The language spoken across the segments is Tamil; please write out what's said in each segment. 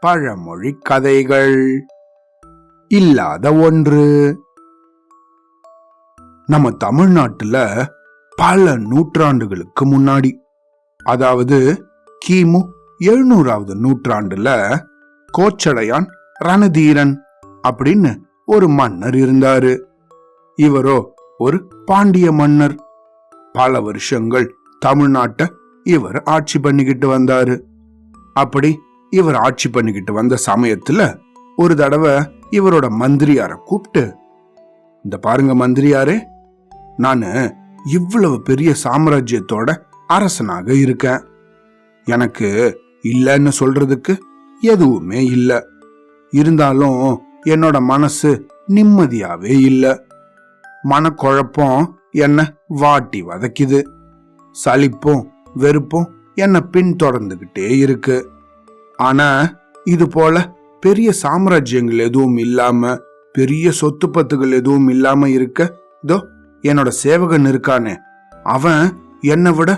பழமொழி கதைகள். இல்லாத ஒன்று. நம்ம தமிழ்நாட்டுல பல நூற்றாண்டுகளுக்கு முன்னாடி அதாவது கிமு எழுநூறாவது நூற்றாண்டுல கோச்சடையான் ரணதீரன் அப்படின்னு ஒரு மன்னர் இருந்தாரு. இவரோ ஒரு பாண்டிய மன்னர். பல வருஷங்கள் தமிழ்நாட்டை இவர் ஆட்சி பண்ணிக்கிட்டு வந்தாரு. அப்படி இவர் ஆட்சி பண்ணிக்கிட்டு வந்த சமயத்துல ஒரு தடவை இவரோட மந்திரியார கூப்பிட்டு இந்த பாருங்க மந்திரியாரே நான் இவ்வளவு பெரிய சாம்ராஜ்யத்தோட அரசனாக இருக்கேன். எனக்கு இல்லைன்னு சொல்றதுக்கு எதுவுமே இல்லை. இருந்தாலும் என்னோட மனசு நிம்மதியாவே இல்லை. மனக்குழப்பம் என்ன வாட்டி வதக்கிது. சலிப்பும் வெறுப்பும் என்னை பின்தொடர்ந்துகிட்டே இருக்கு. ஆனா இது போல பெரிய சாம்ராஜ்யங்கள் எதுவும் இல்லாம பெரிய சொத்து பத்துகள் எதுவும் இல்லாம இருக்க இதோ என்னோட சேவகன் இருக்கானே. அவன் என்னை விட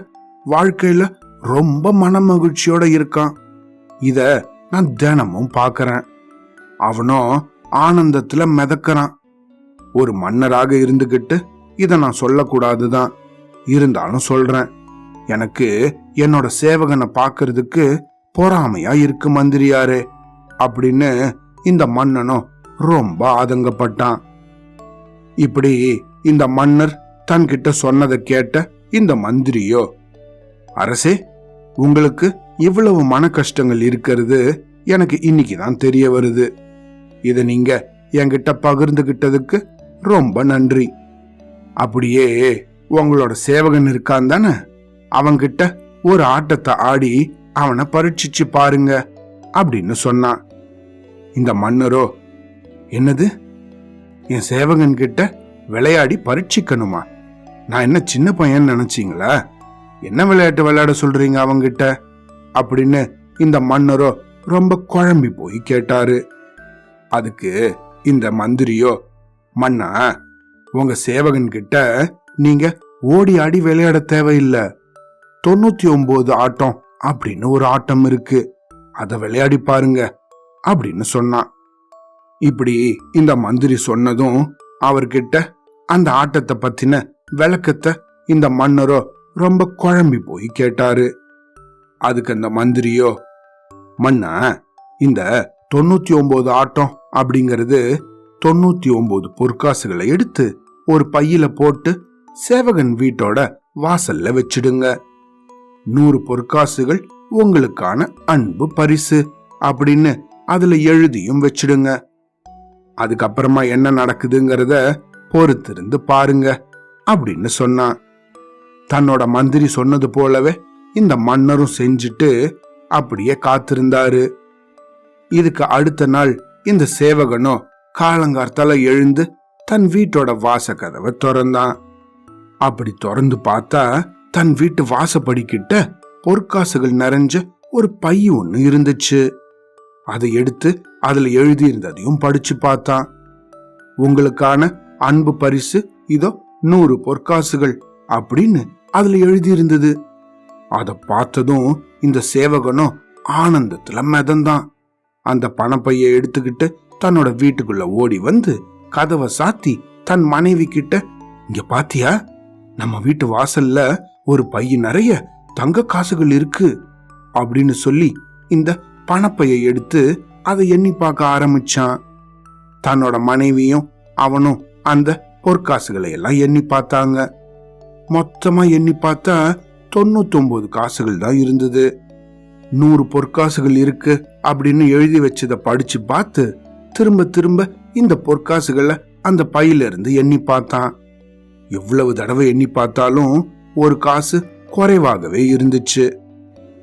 வாழ்க்கையில ரொம்ப மன மகிழ்ச்சியோட இருக்கான். இத நான் தினமும் பார்க்கறேன் அவனும் ஆனந்தத்துல மிதக்கிறான். ஒரு மன்னராக இருந்துகிட்டு இத நான் சொல்லக்கூடாதுதான். இருந்தாலும் சொல்றேன். எனக்கு என்னோட சேவகனை பார்க்கறதுக்கு பொறாமையா இருக்கு மந்திரியாரே அப்படின்னு இந்த மன்னனும் ரொம்ப ஆதங்கப்பட்டான். இப்படி இந்த மன்னர் தன்கிட்ட சொன்னதை கேட்ட இந்த மந்திரியோ அரசே உங்களுக்கு இவ்வளவு மன கஷ்டங்கள் இருக்கிறது எனக்கு இன்னைக்கு தான் தெரிய வருது. இதை நீங்க என்கிட்ட பகிர்ந்துகிட்டதுக்கு ரொம்ப நன்றி. அப்படியே உங்களோட சேவகன் இருக்கான் தானே? அவன்கிட்ட ஒரு ஆட்டத்தை ஆடி அவனை பரீட்சிச்சு பாருங்க அப்படின்னு சொன்னான். இந்த மன்னரோ என்னது? என் சேவகன் கிட்ட விளையாடி பரீட்சிக்கணுமா? நான் என்ன சின்ன பையன் நினைச்சீங்களா? என்ன விளையாட்டு விளையாட சொல்றீங்க அவங்கிட்ட? அப்படின்னு இந்த மன்னரோ ரொம்ப குழம்பி போய் கேட்டாரு. அதுக்கு இந்த மந்திரியோ மன்னா உங்க சேவகன் கிட்ட நீங்க ஓடி ஆடி விளையாட தேவையில்லை. தொண்ணூத்தி ஒன்பது ஆட்டம். அப்படின்னு ஒரு ஆட்டம் இருக்கு. அதை விளையாடி பாருங்க அப்படின்னு சொன்னான். இப்படி இந்த மந்திரி சொன்னதும் அவர்கிட்ட அந்த ஆட்டத்தை பத்தின விளக்கத்தை இந்த மன்னரோ ரொம்ப குழம்பி போய் கேட்டாரு. அதுக்கு அந்த மந்திரியோ மன்னா இந்த தொண்ணூத்தி ஒன்பது ஆட்டம் அப்படிங்கிறது தொண்ணூத்தி ஒன்பது பொற்காசுகளை எடுத்து ஒரு பையில போட்டு சேவகன் வீட்டோட வாசல்ல வச்சிடுங்க. நூறு பொற்காசுகள் உங்களுக்கான அன்பு பரிசு அப்படின்னு அதுல எழுதியும் வச்சிடுங்க. அதுக்கப்புறமா என்ன நடக்குதுங்கிறத பொறுத்திருந்து பாருங்க அப்படின்னு சொன்னான். தன்னோட மந்திரி சொன்னது போலவே இந்த மன்னரும் செஞ்சுட்டு அப்படியே காத்திருந்தாரு. இதுக்கு அடுத்த நாள் இந்த சேவகனோ காலங்கார்த்தால எழுந்து தன் வீட்டோட வாச கதவை திறந்தான். அப்படி திறந்து பார்த்தா தன் வீட்டு வாசப்படிக்கிட்ட பொற்காசுகள் நிறைஞ்ச ஒரு பை ஒன்று இருந்துச்சு. அதை எடுத்து அதுல எழுதியிருந்ததையும் படிச்சு பார்த்தான். உங்களுக்கான அன்பு பரிசு இதோ நூறு பொற்காசுகள் அப்படின்னு அதுல எழுதியிருந்தது. அதை பார்த்ததும் இந்த சேவகனும் ஆனந்தத்துல மிதந்தான். அந்த பணப்பைய எடுத்துக்கிட்டு தன்னோட வீட்டுக்குள்ள ஓடி வந்து கதவை சாத்தி தன் மனைவி கிட்ட இங்க பாத்தியா? நம்ம வீட்டு வாசல்ல ஒரு பையன் நிறைய தங்க காசுகள் இருக்கு அப்படின்னு சொல்லி இந்த பணப்பையை எடுத்து அதை எண்ணி பார்க்க ஆரம்பிச்சான். தன்னோட மனைவியும் அவனும் அந்த பொற்காசுகளை எல்லாம் எண்ணி பார்த்தாங்க. மொத்தமா எண்ணி பார்த்தா தொண்ணூத்தொன்பது காசுகள் தான் இருந்தது. நூறு பொற்காசுகள் இருக்கு அப்படின்னு எழுதி வச்சதை படிச்சு பார்த்து திரும்ப திரும்ப இந்த பொற்காசுகளை அந்த பையில இருந்து எண்ணி பார்த்தான். எவ்வளவு தடவை எண்ணி பார்த்தாலும் ஒரு காசு குறைவாகவே இருந்துச்சு.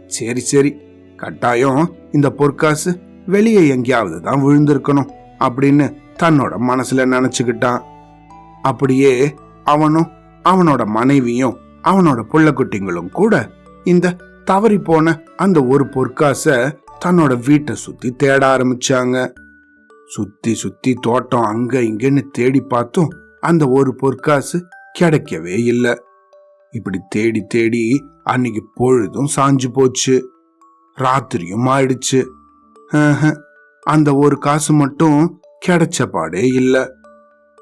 சரி சரி கட்டாயம் இந்த பொற்காசு வெளியே எங்கேயாவது தான் விழுந்திருக்கணும் அப்படின்னு தன்னோட மனசுல நினைச்சுக்கிட்டான். அப்படியே அவனும் அவனோட மனைவியும் அவனோட புள்ளக்குட்டிங்களும் கூட இந்த தவறி போன அந்த ஒரு பொற்காச தன்னோட வீட்டை சுத்தி தேட ஆரம்பிச்சாங்க. சுத்தி சுத்தி தோட்டம் அங்க இங்கன்னு தேடி பார்த்தும் அந்த ஒரு பொற்காசு கிடைக்கவே இல்லை. இப்படி தேடி தேடி அன்னைக்கு பொழுதும் சாஞ்சு போச்சு. ராத்திரியும் ஆயிடுச்சு. அந்த ஒரு காசு மட்டும் கிடைச்ச பாடே இல்ல.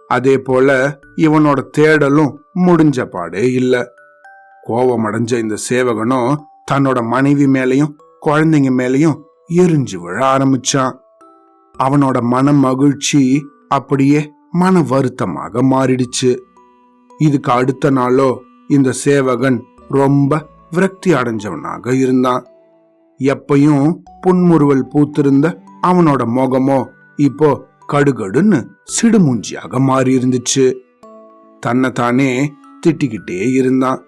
அதே போல இவனோட தேடலும் முடிஞ்ச பாடே இல்ல. கோபம் இந்த சேவகனும் தன்னோட மனைவி மேலையும் குழந்தைங்க மேலையும் எரிஞ்சு விழ ஆரம்பிச்சான். அவனோட மன மகிழ்ச்சி அப்படியே மன வருத்தமாக மாறிடுச்சு. இதுக்கு அடுத்த நாளோ இந்த சேவகன் ரொம்ப விரக்தி அடைஞ்சவனாக இருந்தான். எப்பையும் புன்முறுவல் பூத்திருந்த அவனோட முகமோ இப்போ கடுகடுன்னு சிடுமூஞ்சியாக மாறி இருந்துச்சு தன்னை தானே திட்டிக்கிட்டே இருந்தான்.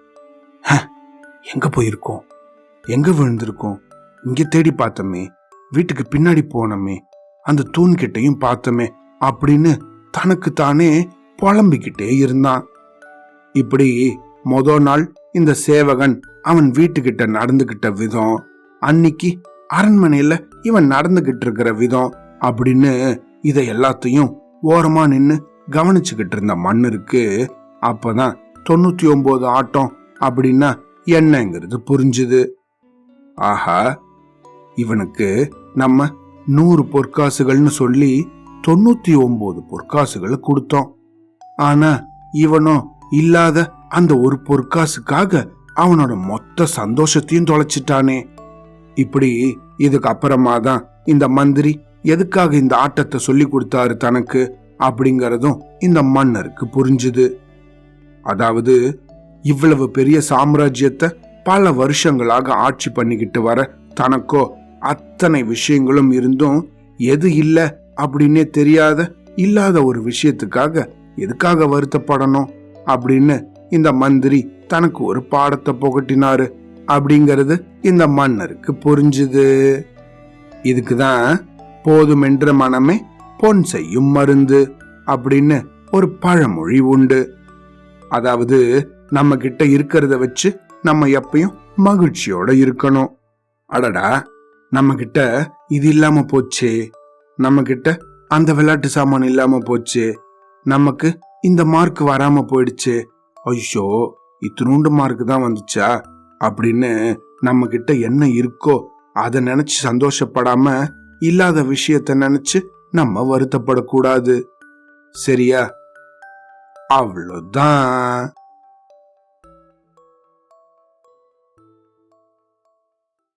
எங்க போயிருக்கோம்? எங்க விழுந்திருக்கோம்? இங்க தேடி பார்த்தோமே வீட்டுக்கு பின்னாடி போனோமே அந்த தூண் கிட்டையும் பார்த்தோமே அப்படின்னு தனக்கு தானே புலம்பிக்கிட்டே இருந்தான். இப்படி மொத நாள் இந்த சேவகன் அவன் வீட்டுக்கிட்ட நடந்துகிட்ட விதம் அன்னைக்கு அரண்மனையில இவன் நடந்துகிட்டு இருக்கிற விதம் அப்படின்னு இதை எல்லாத்தையும் ஓரமா நின்னு கவனிச்சுக்கிட்டு இருந்த மன்னருக்கு அப்பதான் தொண்ணூத்தி ஒன்பது ஆட்டம் அப்படின்னா என்னங்கிறது புரிஞ்சுது. ஆஹா இவனுக்கு நம்ம நூறு பொற்காசுகள்னு சொல்லி தொண்ணூத்தி ஒன்பது பொற்காசுகளை கொடுத்தோம். ஆனா இவனும் இல்லாத அந்த ஒரு பொற்காசுக்காக அவனோட மொத்த சந்தோஷத்தையும் தொலைச்சிட்டானே. இப்படி இதுக்கு அப்புறமா தான் இந்த மந்திரி எதுக்காக இந்த ஆட்டத்தை சொல்லி கொடுத்தாரு தனக்கு அப்படிங்கறதும் இந்த மன்னருக்கு புரிஞ்சுது. அதாவது இவ்வளவு பெரிய சாம்ராஜ்யத்தை பல வருஷங்களாக ஆட்சி பண்ணிக்கிட்டு வர தனக்கோ அத்தனை விஷயங்களும் இருந்தும் எது இல்லை அப்படின்னே தெரியாத இல்லாத ஒரு விஷயத்துக்காக எதுக்காக வருத்தப்படணும்? அப்படின்னு இந்த மந்திரி தனக்கு ஒரு பாடத்தை புகட்டினாரு. அப்படிங்கிறது இந்த மன்னருக்கு புரிஞ்சுது. இதுக்குதான் போதுமென்ற மனமே பொன் செய்யும் மருந்து அப்படின்னு ஒரு பழமொழி உண்டு. அதாவது நம்ம கிட்ட இருக்கிறத வச்சு நம்ம எப்பயும் மகிழ்ச்சியோட இருக்கணும். அடடா நம்ம கிட்ட இது இல்லாம போச்சே. நம்ம கிட்ட அந்த விளையாட்டு சாமான் இல்லாம போச்சே. நமக்கு இந்த மார்க் வராம போயிடுச்சே. ஐயோ இத்தினூண்டு மார்க் தான் வந்துச்சா? அப்படின்னு நம்ம கிட்ட என்ன இருக்கோ அதை நினைச்சு சந்தோஷப்படாம இல்லாத விஷயத்த நினைச்சு நம்ம வருத்தப்படக்கூடாது. சரியா? அவ்வளோதான்